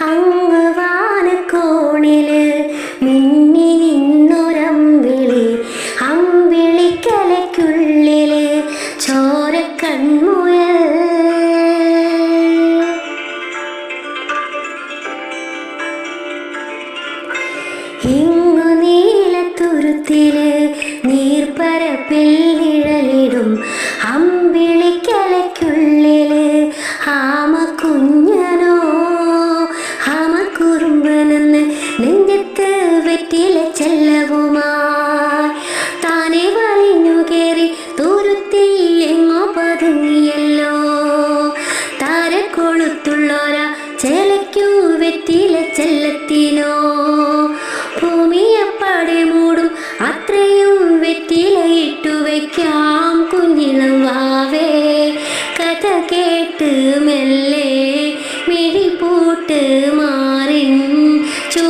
അങ്ങ് വാനക്കോണിൽ മിന്നി നിന്നൊരമ്പിളി അമ്പിളിക്കലയ്ക്കുള്ളിൽ ചോരക്കൺമുയൽ. ഇങ്ങു വെറ്റില ചെല്ലത്തിനോ ഭൂമിയപ്പാടെ മൂടും അത്രയും വെറ്റിലയിട്ടു വയ്ക്കാം കുഞ്ഞിളം വാവേ കഥ കേട്ട് മെല്ലെ മിഴിപ്പൂട്ട് മാറിൻ. ചൂ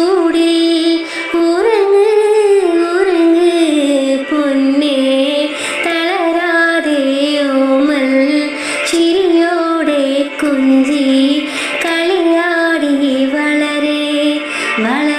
Malé.